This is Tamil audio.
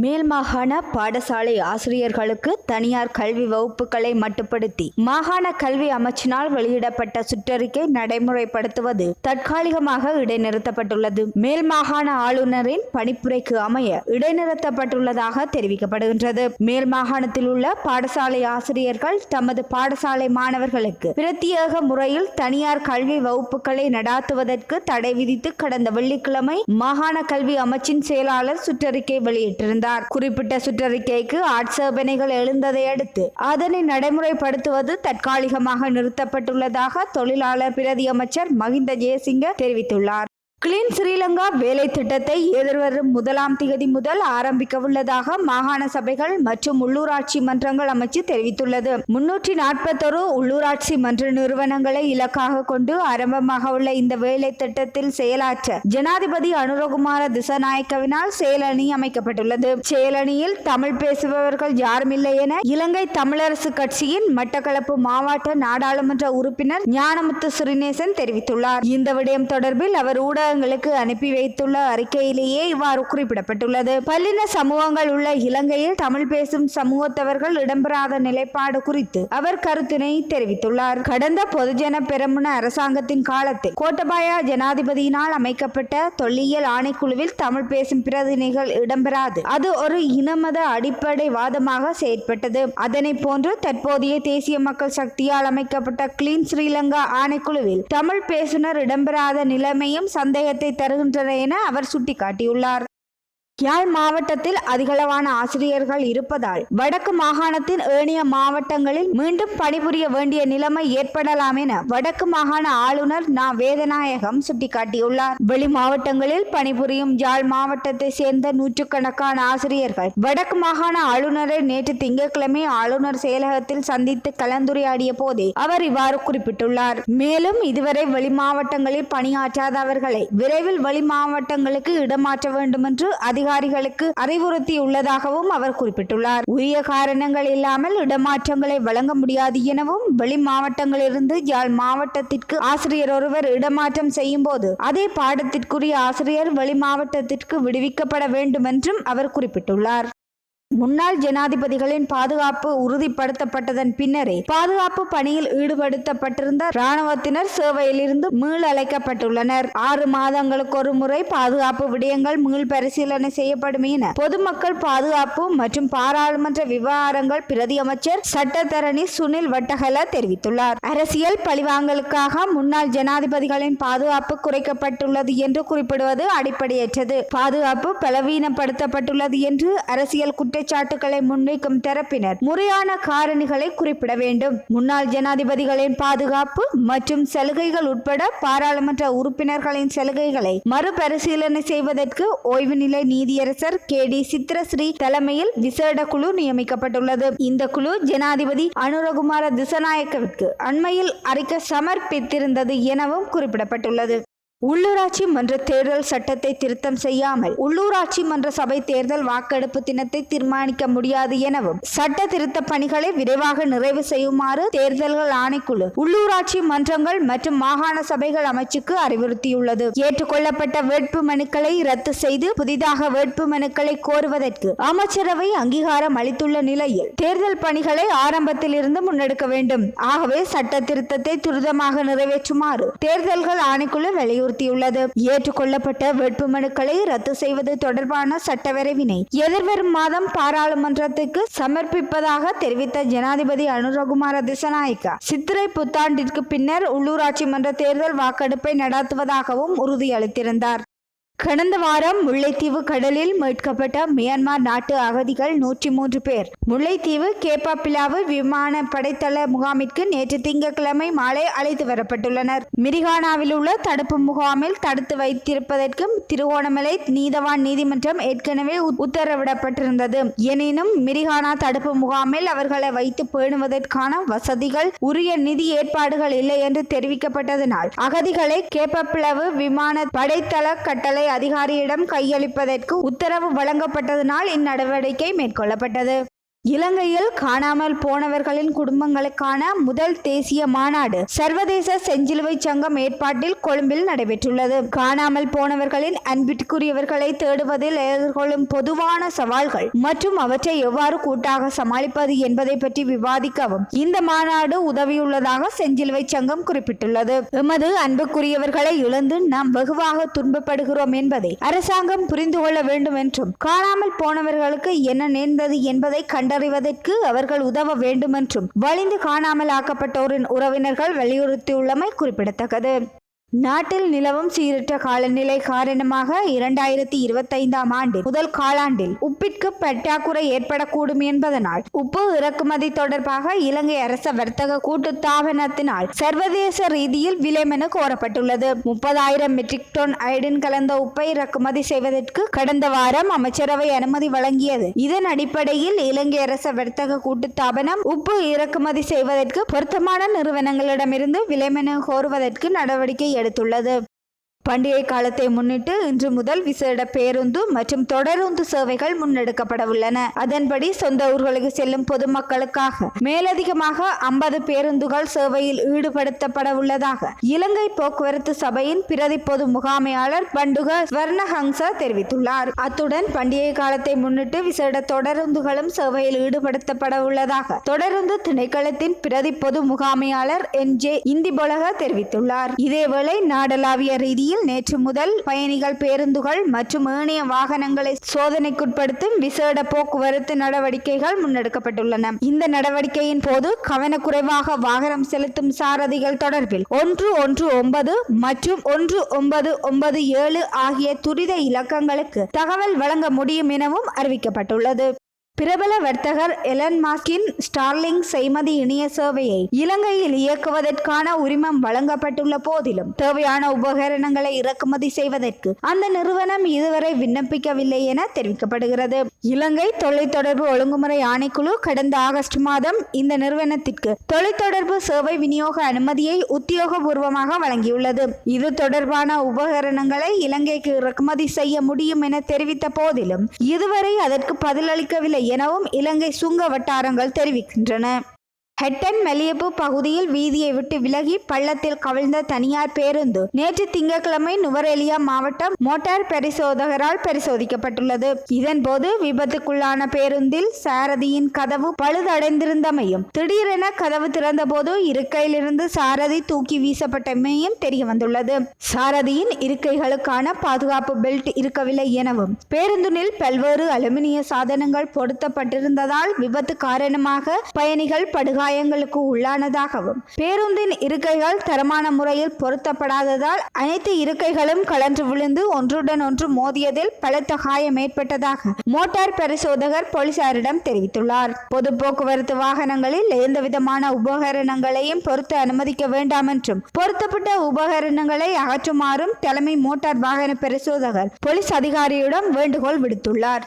மேல் மாகாண பாடசாலை ஆசிரியர்களுக்கு தனியார் கல்வி வகுப்புகளை மட்டுப்படுத்தி மாகாண கல்வி அமைச்சினால் வெளியிடப்பட்ட சுற்றறிக்கை நடைமுறைப்படுத்துவது தற்காலிகமாக இடைநிறுத்தப்பட்டுள்ளது. மேல் மாகாண ஆளுநரின் பணிப்புரைக்கு அமைய இடைநிறுத்தப்பட்டுள்ளதாக தெரிவிக்கப்படுகின்றது. மேல் மாகாணத்தில் உள்ள பாடசாலை ஆசிரியர்கள் தமது பாடசாலை மாணவர்களுக்கு பிரத்யேக முறையில் தனியார் கல்வி வகுப்புகளை நடாத்துவதற்கு தடை விதித்து கடந்த வெள்ளிக்கிழமை மாகாண கல்வி அமைச்சின் செயலாளர் சுற்றறிக்கை வெளியிட்டிருந்தார். குறிப்பிட்ட சுற்றறிக்கைக்கு ஆட்சேபனைகள் எழுந்ததை அடுத்து அதனை நடைமுறைப்படுத்துவது தற்காலிகமாக நிறுத்தப்பட்டுள்ளதாக தொழிலாளர் பிரதி அமைச்சர் மகிந்த ஜெயசிங்க தெரிவித்துள்ளார். கிளீன் ஸ்ரீலங்கா வேலை திட்டத்தை எதிர்வரும் முதலாம் திகதி முதல் ஆரம்பிக்க உள்ளதாக மாகாண சபைகள் மற்றும் உள்ளூராட்சி மன்றங்கள் அமைச்சு தெரிவித்துள்ளது. முன்னூற்றி நாற்பத்தொரு உள்ளூராட்சி மன்ற நிறுவனங்களை இலக்காக கொண்டு ஆரம்பமாக உள்ள இந்த வேலை திட்டத்தில் செயலாற்ற ஜனாதிபதி அனுரகுமார திசநாயக்கவினால் செயலணி அமைக்கப்பட்டுள்ளது. செயலணியில் தமிழ் பேசுபவர்கள் யாருமில்லை என இலங்கை தமிழரசு கட்சியின் மட்டக்களப்பு மாவட்ட நாடாளுமன்ற உறுப்பினர் ஞானமுத்து ஸ்ரீநேசன் தெரிவித்துள்ளார். இந்த விடயம் தொடர்பில் அவர் ஊடகங்களுக்கு அனுப்பி வைத்துள்ள அறிக்கையிலேயே இவ்வாறு குறிப்பிடப்பட்டுள்ளது. பல்லின சமூகங்கள் உள்ள இலங்கையில் தமிழ் பேசும் சமூகத்தவர்கள் இடம்பெறாத நிலைப்பாடு குறித்து அவர் கருத்தினை தெரிவித்துள்ளார். கடந்த பொதுஜன பெரமுன அரசாங்கத்தின் காலத்தில் கோட்டபாயா ஜனாதிபதியினால் அமைக்கப்பட்ட தொல்லியல் ஆணைக்குழுவில் தமிழ் பேசும் பிரதிநிதிகள் இடம்பெறாது. அது ஒரு இனமத அடிப்படை வாதமாக செயற்பட்டது. அதனை போன்று தற்போதைய தேசிய மக்கள் சக்தியால் அமைக்கப்பட்ட கிளீன் ஸ்ரீலங்கா ஆணைக்குழுவில் தமிழ் பேசுனர் இடம்பெறாத நிலைமையும் சந்தை சந்தேகத்தை தருகின்றன என அவர் சுட்டிக்காட்டியுள்ளார். யாழ் மாவட்டத்தில் அதிகளவான ஆசிரியர்கள் இருப்பதால் வடக்கு மாகாணத்தின் ஏனைய மாவட்டங்களில் மீண்டும் பணிபுரிய வேண்டிய நிலைமை ஏற்படலாம் என வடக்கு மாகாண ஆளுநர் நா. வேதநாயகம் சுட்டிக்காட்டியுள்ளார். வெளி மாவட்டங்களில் பணிபுரியும் யாழ் மாவட்டத்தை சேர்ந்த நூற்றுக்கணக்கான ஆசிரியர்கள் வடக்கு மாகாண ஆளுநரை நேற்று திங்கட்கிழமை ஆளுநர் செயலகத்தில் சந்தித்து கலந்துரையாடிய போதே அவர் இவ்வாறு குறிப்பிட்டுள்ளார். மேலும் இதுவரை வெளி மாவட்டங்களில் பணியாற்றாதவர்களை விரைவில் வெளி மாவட்டங்களுக்கு இடமாற்ற வேண்டும் என்று அதிகாரிகளுக்கு அறிவுறுத்தியுள்ளதாகவும் அவர் குறிப்பிட்டுள்ளார். உரிய காரணங்கள் இல்லாமல் இடமாற்றங்களை வழங்க முடியாது எனவும் வெளி மாவட்டங்களிலிருந்து யாழ் மாவட்டத்திற்கு ஆசிரியர் ஒருவர் இடமாற்றம் செய்யும் போது அதே பாடத்திற்குரிய ஆசிரியர் வெளி மாவட்டத்திற்கு விடுவிக்கப்பட வேண்டும் என்றும் அவர் குறிப்பிட்டுள்ளார். முன்னாள் ஜனாதிபதிகளின் பாதுகாப்பு உறுதிப்படுத்தப்பட்டதன் பின்னரே பாதுகாப்பு பணியில் ஈடுபடுத்தப்பட்டிருந்த இராணுவத்தினர் சேவையிலிருந்து மீள் அழைக்கப்பட்டுள்ளனர். ஆறு மாதங்களுக்கு ஒரு முறை பாதுகாப்பு விடயங்கள் மீள் பரிசீலனை செய்யப்படும் என பொதுமக்கள் பாதுகாப்பு மற்றும் பாராளுமன்ற விவகாரங்கள் பிரதி அமைச்சர் சட்டத்தரணி சுனில் வட்டகல தெரிவித்துள்ளார். அரசியல் பழிவாங்கலுக்காக முன்னாள் ஜனாதிபதிகளின் பாதுகாப்பு குறைக்கப்பட்டுள்ளது என்று குறிப்பிடுவது அடிப்படையற்றது. பாதுகாப்பு பலவீனப்படுத்தப்பட்டுள்ளது என்று அரசியல் குற்றச்சாட்டுகளை முன்வைக்கும் தரப்பினர் முறையான காரணிகளை குறிப்பிட வேண்டும். முன்னாள் ஜனாதிபதிகளின் பாதுகாப்பு மற்றும் சலுகைகள் உட்பட பாராளுமன்ற உறுப்பினர்களின் சலுகைகளை மறுபரிசீலனை செய்வதற்கு ஓய்வு நிலை நீதியரசர் கே டி சித்ரஸ்ரீ தலைமையில் விசேட குழு நியமிக்கப்பட்டுள்ளது. இந்த குழு ஜனாதிபதி அனுரகுமார திசநாயக்கவிற்கு அண்மையில் அறிக்கை சமர்ப்பித்திருந்தது எனவும் குறிப்பிடப்பட்டுள்ளது. உள்ளூராட்சி மன்ற தேர்தல் சட்டத்தை திருத்தம் செய்யாமல் உள்ளூராட்சி மன்ற சபை தேர்தல் வாக்கெடுப்பு தினத்தை தீர்மானிக்க முடியாது எனவும் சட்ட திருத்த பணிகளை விரைவாக நிறைவு செய்யுமாறு தேர்தல்கள் ஆணைக்குழு உள்ளூராட்சி மன்றங்கள் மற்றும் மாகாண சபைகள் அமைச்சுக்கு அறிவுறுத்தியுள்ளது. ஏற்றுக்கொள்ளப்பட்ட வேட்பு மனுக்களை ரத்து செய்து புதிதாக வேட்பு மனுக்களை கோருவதற்கு அமைச்சரவை அங்கீகாரம் அளித்துள்ள நிலையில் தேர்தல் பணிகளை ஆரம்பத்தில் இருந்து முன்னெடுக்க வேண்டும். ஆகவே சட்ட திருத்தத்தை துரிதமாக நிறைவேற்றுமாறு தேர்தல்கள் ஆணைக்குழு வெளியுறுத்தி வலியுறுத்தியுள்ளது ஏற்றுக்கொள்ளப்பட்ட வேட்புமனுக்களை ரத்து செய்வது தொடர்பான சட்டவரைவினை எதிர்வரும் மாதம் பாராளுமன்றத்துக்கு சமர்ப்பிப்பதாக தெரிவித்த ஜனாதிபதி அனுரகுமார திசநாயக்கா சித்திரை புத்தாண்டிற்கு பின்னர் உள்ளூராட்சி மன்ற தேர்தல் வாக்கெடுப்பை நடத்துவதாகவும் உறுதியளித்திருந்தார். கடந்த வாரம் முல்லைத்தீவு கடலில் மீட்கப்பட்ட மியான்மர் நாட்டு அகதிகள் நூற்றி மூன்று பேர். முல்லைத்தீவு கேப்பாப்பிலாவு விமான படைத்தள முகாமிற்கு நேற்று திங்கட்கிழமை மாலை அழைத்து வரப்பட்டுள்ளனர். மிரிகானாவில் உள்ள தடுப்பு முகாமில் தடுத்து வைத்திருப்பதற்கு திருகோணமலை நீதவான் நீதிமன்றம் ஏற்கனவே உத்தரவிடப்பட்டிருந்தது. எனினும் மிரிகானா தடுப்பு முகாமில் அவர்களை வைத்து பேணுவதற்கான வசதிகள் உரிய நிதி ஏற்பாடுகள் இல்லை என்று தெரிவிக்கப்பட்டதனால் அகதிகளை கேப்பாப்பிலாவு விமான படைத்தள கட்டளை அதிகாரியிடம் கையளிப்பதற்கு உத்தரவு வழங்கப்பட்டதனால் இந்நடவடிக்கை மேற்கொள்ளப்பட்டது. இலங்கையில் காணாமல் போனவர்களின் குடும்பங்களுக்கான முதல் தேசிய மாநாடு சர்வதேச செஞ்சிலுவை சங்கம் ஏற்பாட்டில் கொழும்பில் நடைபெற்றுள்ளது. காணாமல் போனவர்களின் அன்பிற்குரியவர்களை தேடுவதில் எதிர்கொள்ளும் பொதுவான சவால்கள் மற்றும் அவற்றை எவ்வாறு கூட்டாக சமாளிப்பது என்பதை பற்றி விவாதிக்கவும். இந்த மாநாடு உதவியுள்ளதாக செஞ்சிலுவை சங்கம் குறிப்பிட்டுள்ளது. எமது அன்புக்குரியவர்களை இழந்து நாம் வெகுவாக துன்பப்படுகிறோம் என்பதை அரசாங்கம் புரிந்து கொள்ள வேண்டும் என்றும் காணாமல் போனவர்களுக்கு என்ன நேர்ந்தது என்பதை கண்டறிவதற்கு அவர்கள் உதவ வேண்டுமென்றும் வலிந்து காணாமல் ஆக்கப்பட்டோரின் உறவினர்கள் வலியுறுத்தியுள்ளமை குறிப்பிடத்தக்கது. நாட்டில் நிலவும் சீரற்ற காலநிலை காரணமாக இரண்டாயிரத்தி இருபத்தைந்தாம் ஆண்டு முதல் காலாண்டில் உப்பிற்கு பற்றாக்குறை ஏற்படக்கூடும் என்பதனால் உப்பு இறக்குமதி தொடர்பாக இலங்கை அரச வர்த்தக கூட்டுத்தாபனத்தினால் சர்வதேச ரீதியில் விலைமென கோரப்பட்டுள்ளது. முப்பதாயிரம் மெட்ரிக் டன் அயடின் கலந்த உப்பை இறக்குமதி செய்வதற்கு கடந்த வாரம் அமைச்சரவை அனுமதி வழங்கியது. இதன் அடிப்படையில் இலங்கை அரச வர்த்தக கூட்டுத்தாபனம் உப்பு இறக்குமதி செய்வதற்கு பொருத்தமான நிறுவனங்களிடமிருந்து விலைமென கோருவதற்கு நடவடிக்கை எடுத்துள்ளது. பண்டிகை காலத்தை முன்னிட்டு இன்று முதல் விசேட பேருந்து மற்றும் தொடருந்து சேவைகள் முன்னெடுக்கப்பட உள்ளன அதன்படி சொந்த ஊர்களுக்கு செல்லும் பொதுமக்களுக்காக மேலதிகமாக ஐம்பது பேருந்துகள் சேவையில் ஈடுபடுத்தப்பட உள்ளதாக இலங்கை போக்குவரத்து சபையின் பிரதி பொது முகாமையாளர் பண்டுக ஸ்வர்ணஹங்ச தெரிவித்துள்ளார். அத்துடன் பண்டிகை காலத்தை முன்னிட்டு விசேட தொடருந்துகளும் சேவையில் ஈடுபடுத்தப்பட உள்ளதாக தொடருந்து திணைக்களத்தின் பிரதி பொது முகாமையாளர் என் ஜே இந்திபொலக தெரிவித்துள்ளார். இதேவேளை நாடளாவிய ரீதியில் நேற்று முதல் பயணிகள் பேருந்துகள் மற்றும் ஏனைய வாகனங்களை சோதனைக்குட்படுத்தும் விசேட போக்குவரத்து நடவடிக்கைகள் முன்னெடுக்கப்பட்டுள்ளன. இந்த நடவடிக்கையின் போது கவனக்குறைவாக வாகனம் செலுத்தும் சாரதிகள் தொடர்பில் ஒன்று ஒன்று ஒன்பது மற்றும் ஒன்று ஒன்பது ஒன்பது ஏழு ஆகிய துரித இலக்கங்களுக்கு தகவல் வழங்க முடியும் எனவும் அறிவிக்கப்பட்டுள்ளது. பிரபல வர்த்தகர் எலன் மாஸ்கின் ஸ்டார்லிங் செய்மதி இணைய சேவையை இலங்கையில் இயக்குவதற்கான உரிமம் வழங்கப்பட்டுள்ள போதிலும் தேவையான உபகரணங்களை இறக்குமதி செய்வதற்கு அந்த நிறுவனம் இதுவரை விண்ணப்பிக்கவில்லை என தெரிவிக்கப்படுகிறது. இலங்கை தொலைத்தொடர்பு ஒழுங்குமுறை ஆணைக்குழு கடந்த ஆகஸ்ட் மாதம் இந்த நிறுவனத்திற்கு தொலைத்தொடர்பு சேவை விநியோக அனுமதியை உத்தியோகபூர்வமாக வழங்கியுள்ளது. இது தொடர்பான உபகரணங்களை இலங்கைக்கு இறக்குமதி செய்ய முடியும் என தெரிவித்த போதிலும் இதுவரை அதற்கு பதிலளிக்கவில்லை எனவும் இலங்கை சுங்க வட்டாரங்கள் தெரிவிக்கின்றன. ஹெட்டன் மெலியப்பு பகுதியில் வீதியை விட்டு விலகி பள்ளத்தில் கவிழ்ந்த தனியார் பேருந்து நேற்று திங்கட்கிழமை நுவரெலியா மாவட்டம் மோட்டார் பரிசோதகரால் பரிசோதிக்கப்பட்டுள்ளது. இதன்போது விபத்துக்குள்ளான பேருந்தில் சாரதியின் கதவு பழுதடைந்திருந்தமையும் திடீரென கதவு திறந்தபோது இருக்கையிலிருந்து சாரதி தூக்கி வீசப்பட்டமையும் தெரிய வந்துள்ளது சாரதியின் இருக்கைகளுக்கான பாதுகாப்பு பெல்ட் இருக்கவில்லை எனவும் பேருந்தினில் பல்வேறு அலுமினிய சாதனங்கள் பொருத்தப்பட்டிருந்ததால் விபத்து காரணமாக பயணிகள் காயங்களுக்கு உள்ளானதாகவும் பேருந்தின் இருக்கைகள் தரமான முறையில் பொருத்தப்படாததால் அனைத்து இருக்கைகளும் கலன்று விழுந்து ஒன்றுடன் ஒன்று மோதியதில் பலத்த காயம் ஏற்பட்டதாக மோட்டார் பரிசோதகர் போலீசாரிடம் தெரிவித்துள்ளார். பொது போக்குவரத்து வாகனங்களில் எந்தவிதமான உபகரணங்களையும் பொருத்த அனுமதிக்க வேண்டாம் என்றும் பொருத்தப்பட்ட உபகரணங்களை அகற்றுமாறும் தலைமை மோட்டார் வாகன பரிசோதகர் போலீஸ் அதிகாரியிடம் வேண்டுகோள் விடுத்துள்ளார்.